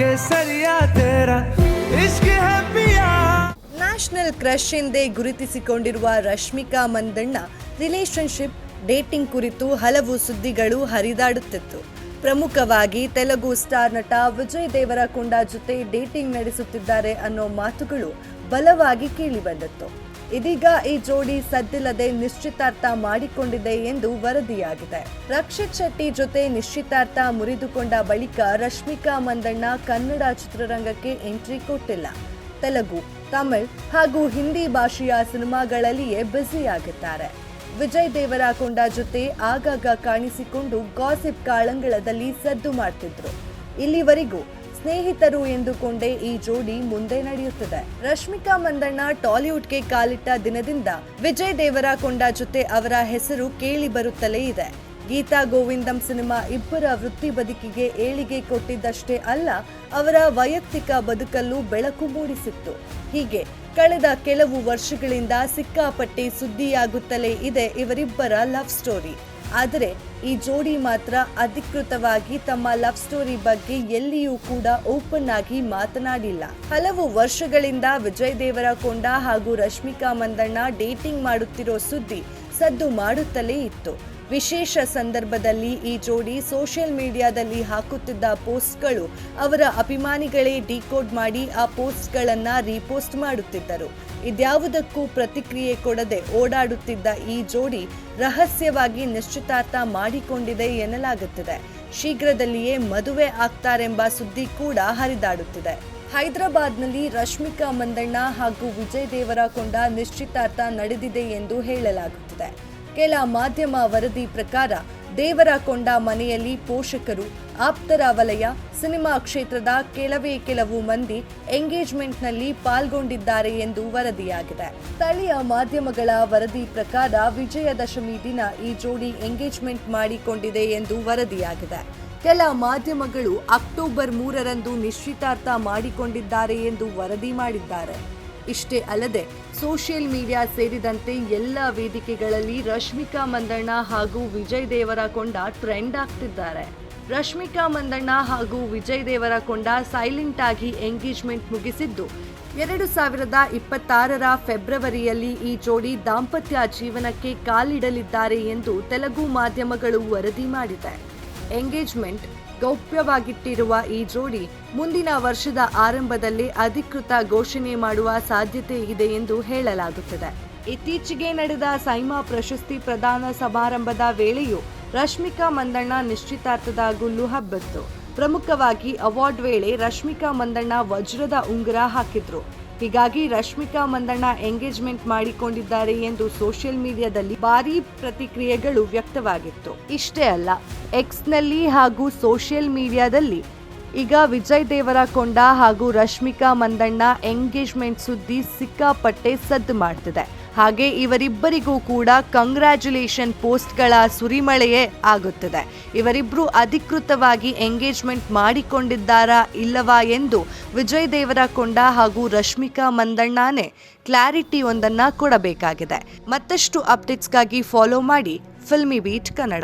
केसरिया तेरा इश्क है पिया ನ್ಯಾಷನಲ್ ಕ್ರಶ್ ಎಂದೇ ಗುರುತಿಸಿಕೊಂಡಿರುವ ರಶ್ಮಿಕಾ ಮಂದಣ್ಣ ರಿಲೇಶನ್ಶಿಪ್ ಡೇಟಿಂಗ್ ಕುರಿತು ಹಲವು ಸುದ್ದಿಗಳು ಹರಿದಾಡುತ್ತಿತ್ತು ಪ್ರಮುಖವಾಗಿ ತೆಲುಗು ಸ್ಟಾರ್ ನಟ ವಿಜಯ್ ದೇವರಕೊಂಡ ಜೊತೆ ಡೇಟಿಂಗ್ ನಡೆಸುತ್ತಿದ್ದಾರೆ ಅನ್ನೋ ಮಾತುಗಳು ಬಲವಾಗಿ ಕೇಳಿಬಂದಿತ್ತು ಇದೀಗ ಈ ಜೋಡಿ ಸದ್ದಿಲ್ಲದೆ ನಿಶ್ಚಿತಾರ್ಥ ಮಾಡಿಕೊಂಡಿದೆ ಎಂದು ವರದಿಯಾಗಿದೆ. ರಕ್ಷಿತ್ ಶೆಟ್ಟಿ ಜೊತೆ ನಿಶ್ಚಿತಾರ್ಥ ಮುರಿದುಕೊಂಡ ಬಳಿಕ ರಶ್ಮಿಕಾ ಮಂದಣ್ಣ ಕನ್ನಡ ಚಿತ್ರರಂಗಕ್ಕೆ ಎಂಟ್ರಿ ಕೊಟ್ಟಿಲ್ಲ. ತೆಲುಗು, ತಮಿಳ್ ಹಾಗೂ ಹಿಂದಿ ಭಾಷೆಯ ಸಿನಿಮಾಗಳಲ್ಲಿಯೇ ಬ್ಯುಸಿಯಾಗಿದ್ದಾರೆ. ವಿಜಯ್ ದೇವರಾಕೊಂಡ ಜೊತೆ ಆಗಾಗ ಕಾಣಿಸಿಕೊಂಡು ಗಾಸಿಪ್ ಕಾಳಂಗಳದಲ್ಲಿ ಸದ್ದು ಮಾಡ್ತಿದ್ರು. ಇಲ್ಲಿವರೆಗೂ ಸ್ನೇಹಿತರು ಎಂದುಕೊಂಡೇ ಈ ಜೋಡಿ ಮುಂದೆ ನಡೆಯುತ್ತಿದೆ. ರಶ್ಮಿಕಾ ಮಂದಣ್ಣ ಟಾಲಿವುಡ್ಗೆ ಕಾಲಿಟ್ಟ ದಿನದಿಂದ ವಿಜಯ್ ದೇವರಕೊಂಡ ಜೊತೆ ಅವರ ಹೆಸರು ಕೇಳಿ ಬರುತ್ತಲೇ ಇದೆ. ಗೀತಾ ಗೋವಿಂದಂ ಸಿನಿಮಾ ಇಬ್ಬರ ವೃತ್ತಿ ಬದುಕಿಗೆ ಏಳಿಗೆ ಕೊಟ್ಟಿದ್ದಷ್ಟೇ ಅಲ್ಲ, ಅವರ ವೈಯಕ್ತಿಕ ಬದುಕಲ್ಲೂ ಬೆಳಕು ಮೂಡಿಸಿತ್ತು. ಹೀಗೆ ಕಳೆದ ಕೆಲವು ವರ್ಷಗಳಿಂದ ಸಿಕ್ಕಾಪಟ್ಟೆ ಸುದ್ದಿಯಾಗುತ್ತಲೇ ಇದೆ ಇವರಿಬ್ಬರ ಲವ್ ಸ್ಟೋರಿ. ಆದರೆ ಈ ಜೋಡಿ ಮಾತ್ರ ಅಧಿಕೃತವಾಗಿ ತಮ್ಮ ಲವ್ ಸ್ಟೋರಿ ಬಗ್ಗೆ ಎಲ್ಲಿಯೂ ಕೂಡ ಓಪನ್ ಆಗಿ ಮಾತನಾಡಿಲ್ಲ. ಹಲವು ವರ್ಷಗಳಿಂದ ವಿಜಯ್ ದೇವರಕೊಂಡ ಹಾಗೂ ರಶ್ಮಿಕಾ ಮಂದಣ್ಣ ಡೇಟಿಂಗ್ ಮಾಡುತ್ತಿರೋ ಸುದ್ದಿ ಸದ್ದು ಮಾಡುತ್ತಲೇ ಇತ್ತು. ವಿಶೇಷ ಸಂದರ್ಭದಲ್ಲಿ ಈ ಜೋಡಿ ಸೋಷಿಯಲ್ ಮೀಡಿಯಾದಲ್ಲಿ ಹಾಕುತ್ತಿದ್ದ ಪೋಸ್ಟ್ಗಳು ಅವರ ಅಭಿಮಾನಿಗಳೇ ಡಿಕೋಡ್ ಮಾಡಿ ಆ ಪೋಸ್ಟ್ಗಳನ್ನ ರೀಪೋಸ್ಟ್ ಮಾಡುತ್ತಿದ್ದರು. ಇದ್ಯಾವುದಕ್ಕೂ ಪ್ರತಿಕ್ರಿಯೆ ಕೊಡದೆ ಓಡಾಡುತ್ತಿದ್ದ ಈ ಜೋಡಿ ರಹಸ್ಯವಾಗಿ ನಿಶ್ಚಿತಾರ್ಥ ಮಾಡಿಕೊಂಡಿದೆ ಎನ್ನಲಾಗುತ್ತಿದೆ. ಶೀಘ್ರದಲ್ಲಿಯೇ ಮದುವೆ ಆಗ್ತಾರೆಂಬ ಸುದ್ದಿ ಕೂಡ ಹರಿದಾಡುತ್ತಿದೆ. ಹೈದರಾಬಾದ್ನಲ್ಲಿ ರಶ್ಮಿಕಾ ಮಂದಣ್ಣ ಹಾಗೂ ವಿಜಯ್ ದೇವರಕೊಂಡ ನಿಶ್ಚಿತಾರ್ಥ ನಡೆದಿದೆ ಎಂದು ಹೇಳಲಾಗುತ್ತಿದೆ. ಕೆಲ ಮಾಧ್ಯಮ ವರದಿ ಪ್ರಕಾರ ದೇವರಕೊಂಡ ಮನೆಯಲ್ಲಿ ಪೋಷಕರು, ಆಪ್ತರ ವಲಯ, ಸಿನಿಮಾ ಕ್ಷೇತ್ರದ ಕೆಲವೇ ಕೆಲವು ಮಂದಿ ಎಂಗೇಜ್ಮೆಂಟ್ನಲ್ಲಿ ಪಾಲ್ಗೊಂಡಿದ್ದಾರೆ ಎಂದು ವರದಿಯಾಗಿದೆ. ಸ್ಥಳೀಯ ಮಾಧ್ಯಮಗಳ ವರದಿ ಪ್ರಕಾರ ವಿಜಯದಶಮಿ ದಿನ ಈ ಜೋಡಿ ಎಂಗೇಜ್ಮೆಂಟ್ ಮಾಡಿಕೊಂಡಿದೆ ಎಂದು ವರದಿಯಾಗಿದೆ. ಕೆಲ ಮಾಧ್ಯಮಗಳು ಅಕ್ಟೋಬರ್ ಮೂರರಂದು ನಿಶ್ಚಿತಾರ್ಥ ಮಾಡಿಕೊಂಡಿದ್ದಾರೆ ಎಂದು ವರದಿ ಮಾಡಿದ್ದಾರೆ. ಇಷ್ಟೇ ಅಲ್ಲದೆ ಸೋಷಿಯಲ್ ಮೀಡಿಯಾ ಸೇರಿದಂತೆ ಎಲ್ಲ ವೇದಿಕೆಗಳಲ್ಲಿ ರಶ್ಮಿಕಾ ಮಂದಣ್ಣ ಹಾಗೂ ವಿಜಯ್ ದೇವರಕೊಂಡ ಟ್ರೆಂಡ್ ಆಗ್ತಿದ್ದಾರೆ. ರಶ್ಮಿಕಾ ಮಂದಣ್ಣ ಹಾಗೂ ವಿಜಯ್ ದೇವರಕೊಂಡ ಸೈಲೆಂಟ್ ಆಗಿ ಎಂಗೇಜ್ಮೆಂಟ್ ಮುಗಿಸಿದ್ದು. ಎರಡು ಸಾವಿರದ ಇಪ್ಪತ್ತಾರರ ಫೆಬ್ರವರಿಯಲ್ಲಿ ಈ ಜೋಡಿ ದಾಂಪತ್ಯ ಜೀವನಕ್ಕೆ ಕಾಲಿಡಲಿದ್ದಾರೆ ಎಂದು ತೆಲುಗು ಮಾಧ್ಯಮಗಳು ವರದಿ ಮಾಡಿದೆ. ಎಂಗೇಜ್ಮೆಂಟ್ ಗೌಪ್ಯವಾಗಿಟ್ಟಿರುವ ಈ ಜೋಡಿ ಮುಂದಿನ ವರ್ಷದ ಆರಂಭದಲ್ಲಿ ಅಧಿಕೃತ ಘೋಷಣೆ ಮಾಡುವ ಸಾಧ್ಯತೆ ಇದೆ ಎಂದು ಹೇಳಲಾಗುತ್ತದೆ. ಇತ್ತೀಚೆಗೆ ನಡೆದ ಸೈಮಾ ಪ್ರಶಸ್ತಿ ಪ್ರದಾನ ಸಮಾರಂಭದ ವೇಳೆಯೂ ರಶ್ಮಿಕಾ ಮಂದಣ್ಣ ನಿಶ್ಚಿತಾರ್ಥದ ಗುಲ್ಲು ಹಬ್ಬಿತ್ತು. ಪ್ರಮುಖವಾಗಿ ಅವಾರ್ಡ್ ವೇಳೆ ರಶ್ಮಿಕಾ ಮಂದಣ್ಣ ವಜ್ರದ ಉಂಗುರ ಹಾಕಿದ್ರು. ಹೀಗಾಗಿ ರಶ್ಮಿಕಾ ಮಂದಣ್ಣ ಎಂಗೇಜ್ಮೆಂಟ್ ಮಾಡಿಕೊಂಡಿದ್ದಾರೆ ಎಂದು ಸೋಷಿಯಲ್ ಮೀಡಿಯಾದಲ್ಲಿ ಭಾರೀ ಪ್ರತಿಕ್ರಿಯೆಗಳು ವ್ಯಕ್ತವಾಗಿತ್ತು. ಇಷ್ಟೇ ಅಲ್ಲ ಎಕ್ಸ್ನಲ್ಲಿ ಹಾಗೂ ಸೋಷಿಯಲ್ ಮೀಡಿಯಾದಲ್ಲಿ ಈಗ ವಿಜಯ್ ದೇವರಕೊಂಡ ಹಾಗೂ ರಶ್ಮಿಕಾ ಮಂದಣ್ಣ ಎಂಗೇಜ್ಮೆಂಟ್ ಸುದ್ದಿ ಸಿಕ್ಕಾಪಟ್ಟೆ ಸದ್ದು ಮಾಡ್ತಿದೆ. ಹಾಗೆ ಇವರಿಬ್ಬರಿಗೂ ಕೂಡ ಕಂಗ್ರ್ಯಾಚುಲೇಷನ್ ಪೋಸ್ಟ್ಗಳ ಸುರಿಮಳೆಯೇ ಆಗುತ್ತದೆ. ಇವರಿಬ್ಬರು ಅಧಿಕೃತವಾಗಿ ಎಂಗೇಜ್ಮೆಂಟ್ ಮಾಡಿಕೊಂಡಿದ್ದಾರಾ ಇಲ್ಲವಾ ಎಂದು ವಿಜಯ್ ದೇವರಕೊಂಡ ಹಾಗೂ ರಶ್ಮಿಕಾ ಮಂದಣ್ಣನೇ ಕ್ಲಾರಿಟಿ ಒಂದನ್ನ ಕೊಡಬೇಕಾಗಿದೆ. ಮತ್ತಷ್ಟು ಅಪ್ಡೇಟ್ಸ್ಗಾಗಿ ಫಾಲೋ ಮಾಡಿ ಫಿಲ್ಮಿ ಬೀಟ್ ಕನ್ನಡ.